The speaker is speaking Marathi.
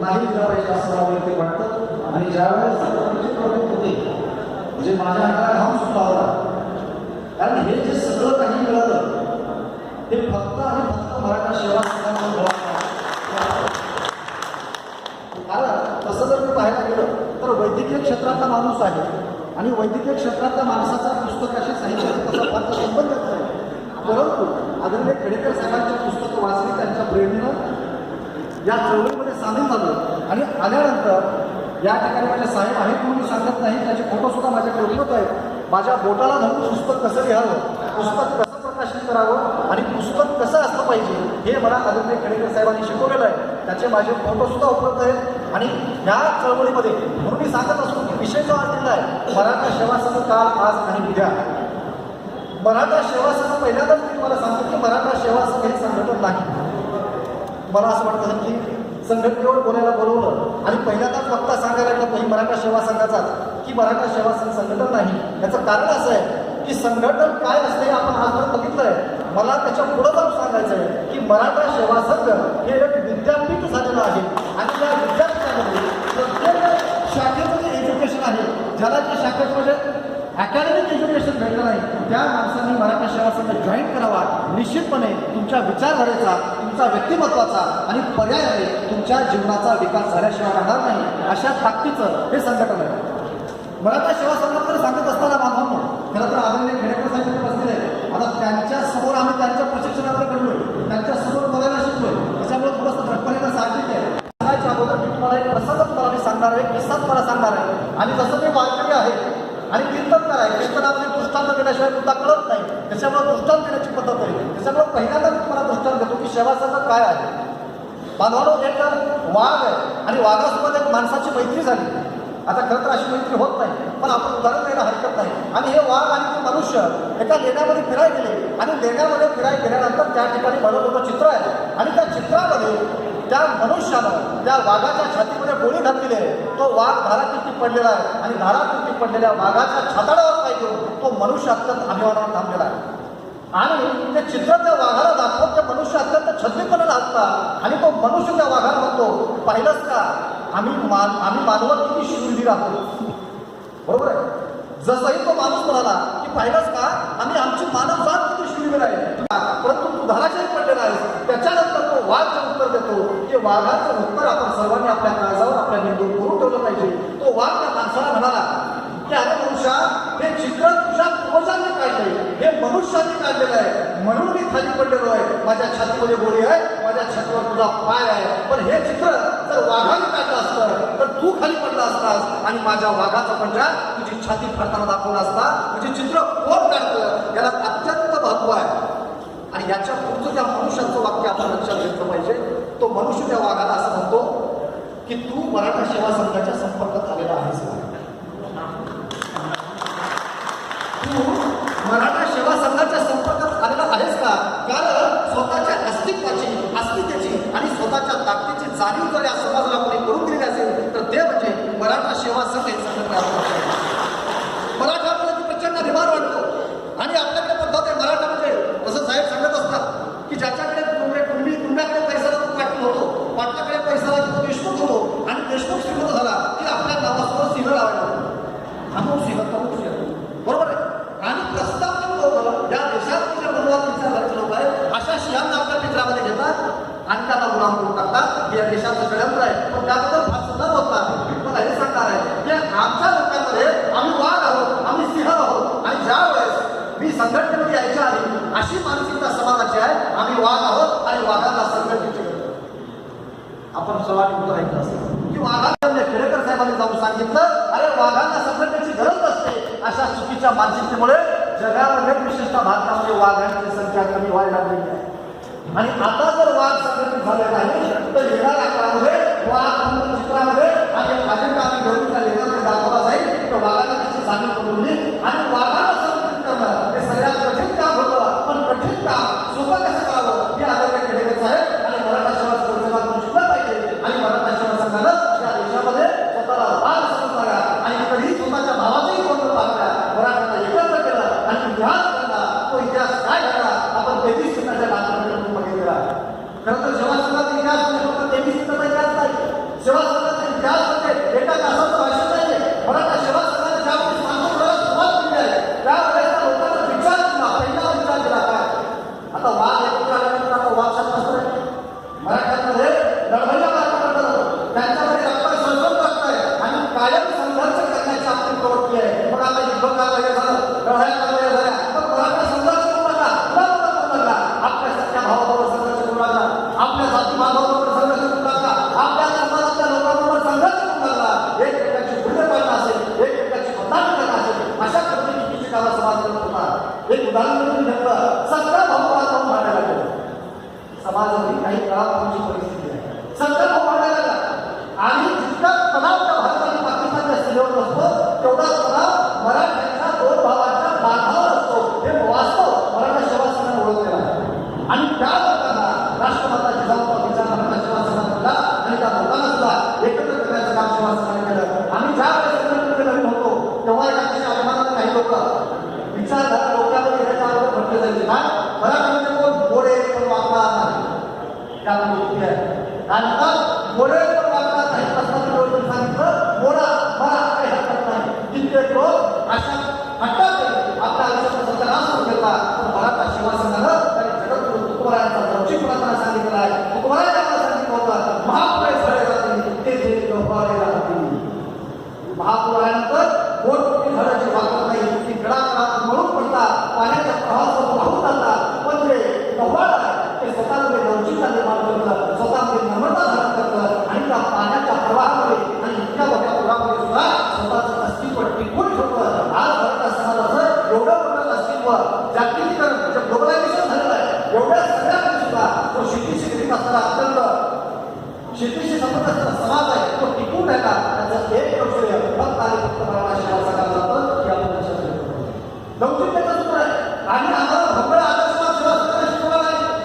नाही दिला पाहिजे असं मला वैयक्तिक वाटतं. आणि ज्यावेळेस संघटनेचे प्रमुख होते म्हणजे माझ्या हाताला घाम सुद्धा होता. कारण हे जे सगळं काही मिळालं ते फक्त आणि फक्त मराठा सेवा कारण तसं जर मी पाहायला गेलं तर वैद्यकीय क्षेत्रातला माणूस आहे आणि वैद्यकीय क्षेत्रातल्या माणसाचा पुस्तकाशी साहित्य तसा फारसा संबंध नाही. परंतु आदरणीय खेडेकर साहेबांच्या पुस्तक या चळवळीमध्ये सामील झालो. आणि आल्यानंतर या ठिकाणी माझे साहेब आहेत म्हणून मी सांगत नाही त्याचे फोटोसुद्धा माझ्याकडे उपलब्ध आहेत. माझ्या बोटाला धरून पुस्तक कसं लिहावं पुस्तक कसं प्रकाशित करावं आणि पुस्तक कसं असलं पाहिजे हे मला आदित्य खेडेकर साहेबांनी शिकवलेलं आहे. त्याचे माझे फोटोसुद्धा उपलब्ध आहेत. आणि ह्या चळवळीमध्ये म्हणून मी सांगत असतो की विषय जो आज दिला आहे. मराठा सेवा काल आज आणि उद्या. मराठा सेवा पहिल्यांदाच मी मला सांगतो की मराठा सेवा हे संघटन नाही. मला असं वाटतं की संघटनेवर बोलायला बोलवलं आणि पहिल्यांदाच वक्ता सांगायला लागला पहिली मराठा सेवा संघाचा की मराठा सेवा संघ संघटन नाही. याचं कारण असं आहे की संघटन काय असते हे आपण आजपर्यंत बघितलंय. मला त्याच्या पुढं जाऊन सांगायचं आहे की मराठा सेवा संघ हे एक विद्यापीठ झालेलं आहे. आणि या विद्यापीठामध्ये प्रत्येक जे एज्युकेशन आहे ज्याला त्या शाखेमध्ये म्हणजे अकॅडमिक एज्युकेशन भेटलं नाही. त्या माणसांनी मराठा सेवा संघ जॉईन करावा. निश्चितपणे तुमच्या विचारधारेचा तुमचा व्यक्तिमत्वाचा आणि पर्यायाने तुमच्या जीवनाचा विकास झाल्याशिवाय राहणार नाही. अशा ताकदीचं हे संघटन आहे. मराठा सेवा संघाकडे सांगत असताना बांधवांनो खरं तर आदरणीय खेडेकर साहेब बसलेले आता त्यांच्यासमोर आम्ही त्यांच्या प्रशिक्षणाकडे घडलोय. त्यांच्यासमोर बघायला शिकलोय. त्याच्यामुळे थोडंसं धडपडीनं साहजिक आहे. सांगायच्या अगोदर मी तुम्हाला एक प्रसंगच मला मी सांगणार आहे. किस्साच मला सांगणार आहे. आणि जसं मी वारकरी आहे आणि कीर्तनकार आहे आपले दृष्टांत देण्याशिवाय मुद्दा कळत नाही. त्याच्यामुळे दृष्टांत देण्याची पद्धत आहे. त्याच्यामुळे पहिल्यांदा तुम्हाला दृष्टांत देतो की सेवा काय आहे. बांधवानो एक वाघ आहे आणि वाघासोबत एक माणसाची मैत्री झाली. आता खरं तर अशी मैत्री होत नाही पण आपण उदाहरण द्यायला हरकत नाही. आणि हे वाघ आणि ते मनुष्य एका लेण्यामध्ये फिराय गेले. आणि लेण्यामध्ये फिराय गेल्यानंतर त्या ठिकाणी बनवलेलं चित्र आहे. आणि त्या चित्रामध्ये त्या मनुष्यानं त्या वाघाच्या छातीमध्ये गोळी घातलेली आहे तो वाघ धाराकृती पडलेला आहे आणि धाराकृती पडलेल्या वाघाच्या छाताडावर काय घेऊन तो मनुष्य अत्यंत अभिमानावर थांबलेला आहे. आणि ते चित्र त्या वाघाला दाखवत ते मनुष्य अत्यंत छत्रीपणे असता आणि तो मनुष्य त्या वाघाला म्हणतो पाहिलंच का? आम्ही मान आम्ही मानवत किती शूरवीर राहतो. बरोबर आहे? जसंही तो माणूस म्हणाला की पाहिलंच का? आम्ही आमची मानव जात किती शूरवीर आहे परंतु तू धराशाही पडलेला आहेस. त्याच्यानंतर तो वाघ उत्तर देतो. ते वाघाचं उत्तर आपण सर्वांनी आपल्या काळजावर आपल्या मेंदूवर करून ठेवलं पाहिजे. तो वाघ त्या माणसाला म्हणाला की अरे मनुष्या हे चित्र तुझ्या पूर्वजांनी काढले हे मनुष्याने काढलेलं आहे. म्हणून मी खाली पडलेलो आहे. माझ्या छातीमध्ये गोळी आहे. माझ्या छातीवर तुझा पाय आहे. पण हे चित्र जर वाघाने काढलं असतं तर तू खाली पडला असतास आणि माझ्या वाघाचा पंजा तुझी छाती फाडताना दाखवला असता. तुझे चित्र कोण काढतं? याला अत्यंत महत्त्व आहे आणि याच्या पुढचं त्या मनुष्याचं वाक्य आपण लक्षात घेतलं पाहिजे. तो मनुष्य त्या वाघाला असं म्हणतो की तू मराठा सेवा संघाच्या संपर्कात आलेला आहेस. तू मराठा सेवा संघाच्या संपर्कात आलेला आहेस का? कारण स्वतःच्या अस्तित्वाची अस्मितेची आणि स्वतःच्या ताकदीची जाणीव जर या समाजाला कोणी करून दिली असेल तर ते म्हणजे मराठा सेवा संघ हे संघटना आपण मराठा म्हणजे ती प्रचंड अभिमान वाटतो आणि आपल्याकडे पद्धत आहे मराठा म्हणजे जसं साहेब सांगत असतात की ज्याच्याकडे तुमच्या कुंडी कुंड्याकडे पैसा तो पाटील होतो पाटलाकडे पैसा की तो देशमुख होतो आणि देशमुख श्रीमंत झाला की आपल्या नावासमोर सिंह लावायला लागतो थांबवू सिंह थांबवू सिंह बरोबर आहे आणि प्रस्तावित लोक या देशात जे बलवान विचारधारचे लोक आहेत अशा सिंहांना आपल्या पिंजरामध्ये घेतात आणि त्याला गुलाम करून टाकतात हे या देशाचं षडयंत्र आहे पण त्याबद्दल फार सुद्धा होतात मला हे सांगणार आहे की आमच्या लोकांमध्ये आम्ही वाघ आहोत आम्ही सिंह आहोत आणि ज्या वेळेस मी संघटनेमध्ये यायच्या आधी अशी मानसिकता समाजाची आहे आम्ही वाघ आहोत आणि वाघाला संघटनेची आपण सवाल उत्तर ऐकलं असेल की वाघाला खेडेकर साहेबांनी जाऊन सांगितलं अरे वाघांना संघटनेची गरज नसते अशा चुकीच्या मानसिकतेमुळे जगामध्ये विशेषतः भारतामध्ये वाघांची संख्या कमी व्हायला लागलेली आहे. आणि आता जर वाघ संघटित झाले नाही तर येणाऱ्या काळामध्ये वाघ म्हणून चित्रामध्ये आणि अजेंडा आम्ही घेऊन त्या लेखामध्ये दाखवला जाईल तर वाघाला त्याची जाणीव करून देईल आणि वाघाला संघटित करणं हे सगळ्यात कठीण काम होतं पण कठीण काम सोपं कसं करावं हे आदरणीय खेडेकर साहेब आणि मराठा सेवा संघटनेला शिकलं पाहिजे आणि मराठा सेवा संघानं या देशामध्ये स्वतःला वाघ समजणाऱ्या आणि कधी स्वतःच्या भावाचंही तोंड पाहणाऱ्या मराठ्यांना एकत्र केलं आणि इतिहास घडला तो इतिहास काय घडला आपण तेवीस चिन्हाच्या बातम्यांमध्ये बघितलेला आहे खरं तर जेव्हा सुद्धा इतिहास म्हणजे फक्त तेवीस चिन्हाचा सेवा संघाचा इतिहास म्हणजे एका तासाचं भाषण नाहीये मराठा सेवा संघाने ज्यावेळी स्थापन करायला सुरुवात केली आहे त्यावेळेस त्या लोकांचा विचार केला पहिला विचार केला काय आता वाघ एकत्र आल्यानंतर आता वाघ शास्त्र आहे मराठ्यांमध्ये लढवय्या मार्ग त्यांच्यामध्ये आपण संसर्ग रक्त आणि कायम संघर्ष करण्याची आपली प्रवृत्ती आहे पण आता युद्ध कारवाया झालं लढाया कारवाया झाल्या मग मराठा संघर्ष करू नका कुणाबरोबर करू नका आपल्या सख्या भावाबरोबर संघर्ष करू नका आपल्या जाती बांधवाबरोबर संघर्ष करू नका आपल्या समाजातल्या लोकांबरोबर संघर्ष करू नका एकमेकांची गुन्हे पाडणं असेल एकमेकांची मतदान करणं असेल अशा पद्धतीची किती काला समाज करत होता एक उदाहरण म्हणून घेतलं. सत्ता भाऊ जाऊन भांडायला गेलं समाजातील काही काळापूर्वीची परिस्थिती आहे संकल्प वाढायला लागला. आणि जितका तणाव त्या भारत पाकिस्तानच्या सीमेवर असतो तेवढा तणाव मराठ्यांच्या दोन भावांच्या बांधावर असतो हे वास्तव मराठा सेवा संघाने ओळखलेला आहे आणि त्या लोकांना राष्ट्रमाता जिजाऊचा विचार मराठा सेवा संघाने केला आणि त्या लोकांना सुद्धा एकत्र करण्याचं काम सेवा संघाने केलं आम्ही ज्या वेळेस एकत्र नवीन होतो तेव्हा एका तशा अभिमानाने काही लोक विचारधारा लोकांमध्ये येण्याच्या अगोदर म्हटले जायचे काय मराठीमध्ये कोण गोडे पण वागणार नाही त्या गोष्टी आहे आणि मग गोडे पण वागणार नाही असं लोकांनी सांगितलं गोडा मला काही हरकत नाही कित्येक लोक अशा हट्टात आपल्या आयुष्याचा सत्यानाश करून घेतला पण मराठा सेवा संघानं त्यांनी जगद्गुरु तुकोबारायांचा लवचिकपणा सांगितलेला आहे तुकोबारायांनी आपल्याला सांगितलं होतं महापुरे झाले जातील ते जे गव्हाळे राहतील महापूर आल्यानंतर मोठमोठी झाडाची वागत नाही. ती गडागडात मळून पडतात पाण्याच्या प्रवाहासोबत वाहून जातात पण जे म्हणजे कव्वाड ते स्वतःमध्ये लवचिकता निर्माण करतात. स्वतःमध्ये नम्रता धारण करतात. आणि त्या पाण्याच्या प्रवाहामध्ये आणि इतक्या मोठ्या पुरामध्ये सुद्धा स्वतःचं अस्तित्व टिकून ठेवतं आज भारत समाजाचं एवढं मोठं अस्तित्व जागतिकीकरण म्हणजे ग्लोबलायझेशन झालेलं आहे. एवढ्या सगळ्यांनी सुद्धा तो शेतीशी निगडीत असणारा अत्यंत शेतीशी संबंध असलेला समाज आहे. तो टिकून राहिला. त्याचं एक